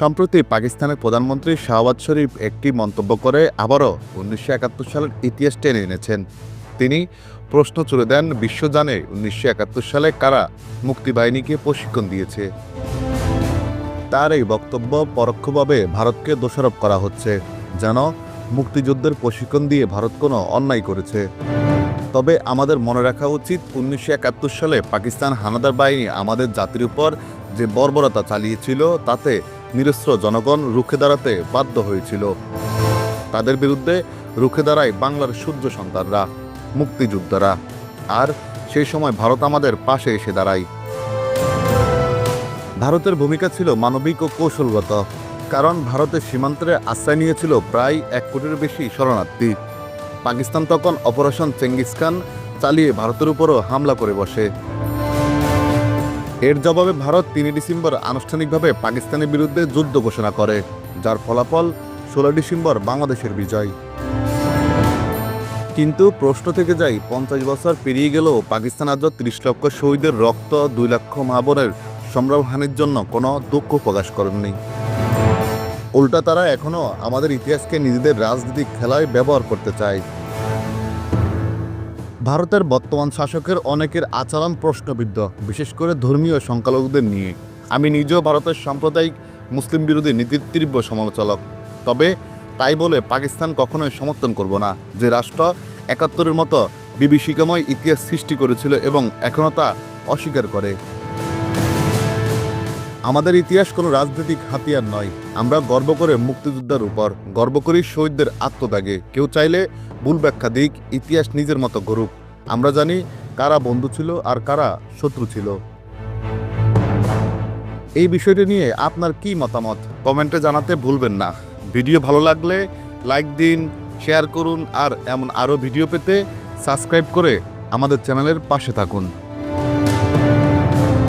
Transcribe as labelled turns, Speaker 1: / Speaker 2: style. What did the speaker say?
Speaker 1: সম্প্রতি পাকিস্তানের প্রধানমন্ত্রী শাহবাজ শরীফ একটি মন্তব্য করে, আবারও উনিশশো একাত্তর সালের ইতিহাস টেনে এনেছেন। তিনি প্রশ্ন তুলে দেন, বিশ্ব জানে উনিশশো একাত্তর সালে কারা মুক্তিবাহিনীকে প্রশিক্ষণ দিয়েছে। তার এই বক্তব্য পরোক্ষভাবে ভারতকে দোষারোপ করা হচ্ছে, যেন মুক্তিযুদ্ধের প্রশিক্ষণ দিয়ে ভারত কোনো অন্যায় করেছে। তবে আমাদের মনে রাখা উচিত, উনিশশো একাত্তর সালে পাকিস্তান হানাদার বাহিনী আমাদের জাতির উপর যে বর্বরতা চালিয়েছিল, তাতে নিরস্ত্র জনগণ রুখে দাঁড়াতে বাধ্য হয়েছিল। তাদের বিরুদ্ধে রুখে দাঁড়ায় বাংলার সূর্য সন্তানরা, মুক্তিযোদ্ধারা। আর সেই সময় ভারত আমাদের পাশে এসে দাঁড়ায়। ভারতের ভূমিকা ছিল মানবিক ও কৌশলগত, কারণ ভারতের সীমান্তে আশ্রয় নিয়েছিল প্রায় এক কোটির বেশি শরণার্থী। পাকিস্তান তখন অপারেশন চেঙ্গিস খান চালিয়ে ভারতের উপরও হামলা করে বসে। এর জবাবে ভারত তিন ডিসেম্বর আনুষ্ঠানিকভাবে পাকিস্তানের বিরুদ্ধে যুদ্ধ ঘোষণা করে, যার ফলাফল ষোলো ডিসেম্বর বাংলাদেশের বিজয়। কিন্তু প্রশ্ন থেকে যাই পঞ্চাশ বছর পেরিয়ে গেলেও পাকিস্তান আজ ত্রিশ লক্ষ শহীদের রক্ত, দুই লক্ষ মা বোনের সম্রামহানির জন্য কোনো দুঃখ প্রকাশ করেননি। উল্টা তারা এখনও আমাদের ইতিহাসকে নিজেদের রাজনীতিক খেলায় ব্যবহার করতে চায়। ভারতের বর্তমান শাসকের অনেকের আচরণ প্রশ্নবিদ্ধ, বিশেষ করে ধর্মীয় সংখ্যালঘুদের নিয়ে। আমি নিজেও ভারতের সাম্প্রদায়িক মুসলিম বিরোধী নীতির তীব্র সমালোচক। তবে তাই বলে পাকিস্তান কখনোই সমর্থন করব না, যে রাষ্ট্র একাত্তরের মতো বিভীষিকাময় ইতিহাস সৃষ্টি করেছিল এবং এখনও তা অস্বীকার করে। আমাদের ইতিহাস কোনো রাজনৈতিক হাতিয়ার নয়। আমরা গর্ব করে মুক্তিযোদ্ধার উপর, গর্ব করি শহীদদের আত্মত্যাগে। কেউ চাইলে ভুল ব্যাখ্যা দিক, ইতিহাস নিজের মতো করুক আমরা জানি কারা বন্ধু ছিল আর কারা শত্রু ছিল। এই বিষয়টি নিয়ে আপনার কি মতামত? কমেন্টে জানাতে ভুলবেন না। ভিডিও ভালো লাগলে লাইক দিন, শেয়ার করুন আর এমন আরও ভিডিও পেতে সাবস্ক্রাইব করে আমাদের চ্যানেলের পাশে থাকুন।